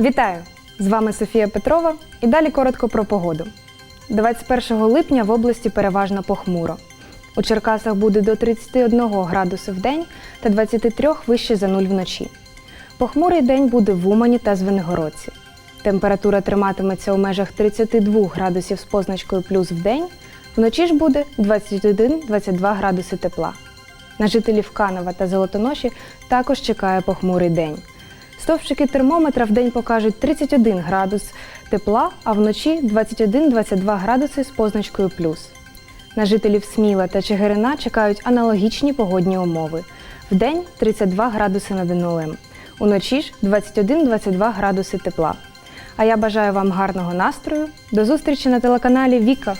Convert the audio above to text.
Вітаю! З вами Софія Петрова і далі коротко про погоду. 21 липня в області переважно похмуро. У Черкасах буде до 31 градусу в день та 23 вище за нуль вночі. Похмурий день буде в Умані та Звенигородці. Температура триматиметься у межах 32 градусів з позначкою плюс в день, вночі ж буде 21-22 градуси тепла. На жителів Канова та Золотоноші також чекає похмурий день. Стовпчики термометра в день покажуть 31 градус тепла, а вночі 21-22 градуси з позначкою плюс. На жителів Сміла та Чигирина чекають аналогічні погодні умови. Вдень 32 градуси над нулем, уночі ж 21-22 градуси тепла. А я бажаю вам гарного настрою. До зустрічі на телеканалі Віка.